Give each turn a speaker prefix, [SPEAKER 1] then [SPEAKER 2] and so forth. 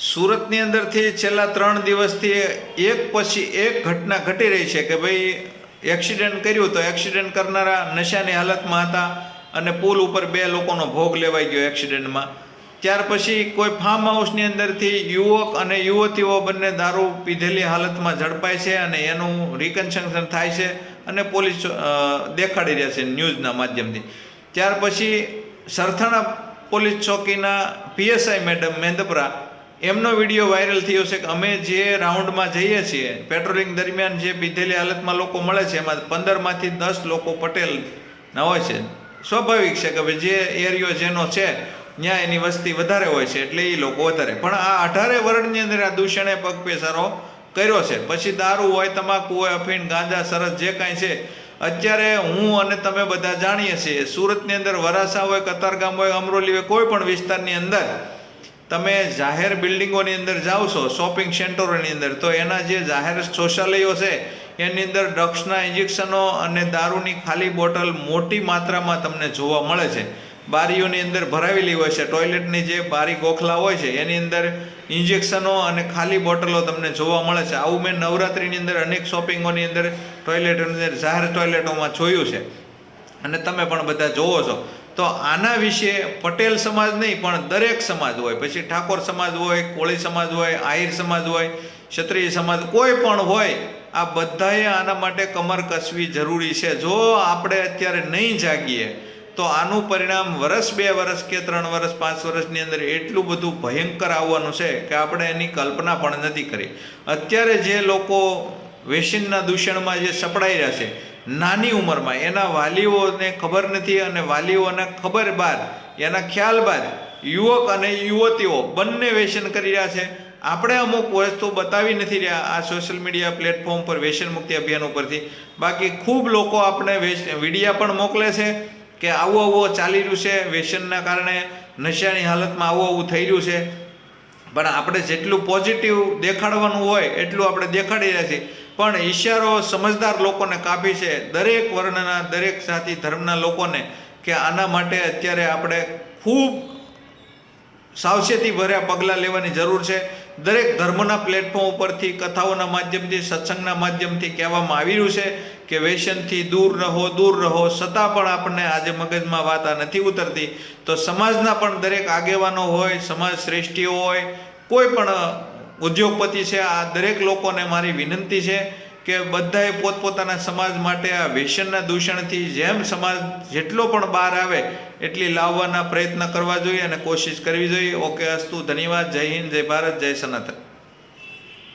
[SPEAKER 1] સુરતની અંદરથી છેલ્લા ત્રણ દિવસથી એક પછી એક ઘટના ઘટી રહી છે કે ભાઈ એક્સિડન્ટ કર્યું તો એક્સિડન્ટ કરનારા નશાની હાલતમાં હતા અને પુલ ઉપર બે લોકોનો ભોગ લેવાઈ ગયો એક્સિડન્ટમાં ત્યાર પછી કોઈ ફાર્મ હાઉસની અંદરથી યુવક અને યુવતીઓ બંને દારૂ પીધેલી હાલતમાં ઝડપાય છે અને એનું રિકન્સ્ટ્રક્શન થાય છે અને પોલીસ દેખાડી રહ્યા છે ન્યૂઝના માધ્યમથી. ત્યાર પછી સરથાણા પોલીસ ચોકીના પીએસઆઈ મેડમ મેંદપરા એમનો વીડિયો વાયરલ થયો છે કે અમે જે રાઉન્ડમાં જઈએ છીએ, પેટ્રોલિંગ દરમિયાન જે પીધેલી હાલતમાં લોકો મળે છે, એમાં પંદરમાંથી દસ લોકો પટેલ ના હોય છે. સ્વાભાવિક છે કે જે એરિયો જેનો છે ત્યાં એની વસ્તી વધારે હોય છે, એટલે એ લોકો વધારે. પણ આ અઢારે વર્ણની અંદર આ દૂષણે પગપેસારો કર્યો છે. પછી દારૂ હોય, તમાકુ હોય, અફીણ, ગાંજા, સરસ જે કાંઈ છે, અત્યારે હું અને તમે બધા જાણીએ છીએ, સુરતની અંદર વરાસા હોય, કતારગામ હોય, અમરોલી હોય, કોઈ પણ વિસ્તારની અંદર તમે જાહેર બિલ્ડિંગોની અંદર જાઓ છો, શોપિંગ સેન્ટરોની અંદર, તો એના જે જાહેર શૌચાલયો છે, એની અંદર ડ્રગ્સના ઇન્જેક્શનો અને દારૂની ખાલી બોટલ મોટી માત્રામાં તમને જોવા મળે છે. બારીઓની અંદર ભરાવેલી હોય છે, ટોયલેટની જે બારી ગોખલા હોય છે, એની અંદર ઇન્જેક્શનો અને ખાલી બોટલો તમને જોવા મળે છે. આવું મેં નવરાત્રિની અંદર અનેક શોપિંગોની અંદર, ટોયલેટોની અંદર, જાહેર ટોયલેટોમાં જોયું છે. અને તમે પણ બધા જોવો છો. તો આના વિશે પટેલ સમાજ નહીં, પણ દરેક સમાજ હોય. પછી ઠાકોર સમાજ હોય, કોળી સમાજ હોય, આહિર સમાજ હોય, ક્ષત્રિય સમાજ, કોઈ પણ હોય, આ બધાએ આના માટે કમર કસવી જરૂરી છે. જો આપણે અત્યારે નહીં જાગીએ, તો આનું પરિણામ વર્ષ બે વર્ષ કે ત્રણ વર્ષ પાંચ વર્ષની અંદર એટલું બધું ભયંકર આવવાનું છે કે આપણે એની કલ્પના પણ નથી કરી. અત્યારે જે લોકો વેસિનના દૂષણમાં જે સપડાઈ રહ્યા છે નાની ઉંમરમાં. એના વાલીઓને ખબર નથી અને વાલીઓને ખબર બાદ, એના ખ્યાલ બાદ યુવક અને યુવતીઓ બંને વ્યસન કરી રહ્યા છે. આપણે અમુક વસ્તુ બતાવી નથી રહ્યા આ સોશિયલ મીડિયા પ્લેટફોર્મ પર વ્યસન મુક્તિ અભિયાન ઉપરથી. બાકી ખૂબ લોકો આપણે વિડીયા પણ મોકલે છે કે આવું આવું ચાલી રહ્યું છે. વ્યસનના કારણે નશાની હાલતમાં આવું આવું થઈ રહ્યું છે. પણ આપણે જેટલું પોઝિટિવ દેખાડવાનું હોય, એટલું આપણે દેખાડી રહ્યા છીએ. પણ ઈશારો સમજદાર લોકોને કાપી છે. દરેક વર્ણના, દરેક સાથી ધર્મના લોકોને કે આના માટે અત્યારે આપણે ખૂબ સાવચેતી ભર્યા પગલાં લેવાની જરૂર છે. દરેક ધર્મના પ્લેટફોર્મ ઉપરથી, કથાઓના માધ્યમથી, સત્સંગના માધ્યમથી કહેવામાં આવી રહ્યું છે કે વ્યસનથી દૂર રહો દૂર રહો. છતાં પણ આપણને આજે મગજમાં વાત આ નથી ઉતરતી. તો સમાજના પણ દરેક આગેવાનો હોય, સમાજ શ્રેષ્ઠીઓ હોય, કોઈ પણ ઉદ્યોગપતિ છે, આ દરેક લોકોને મારી વિનંતી છે કે બધાએ પોતપોતાના સમાજ માટે આ વ્યસનના દૂષણથી જેમ સમાજ જેટલો પણ બહાર આવે, એટલી લાવવાના પ્રયત્ન કરવા જોઈએ અને કોશિશ કરવી જોઈએ. ઓકે, અસ્તુ, ધન્યવાદ. જય હિન્દ, જય ભારત, જય સનાતન.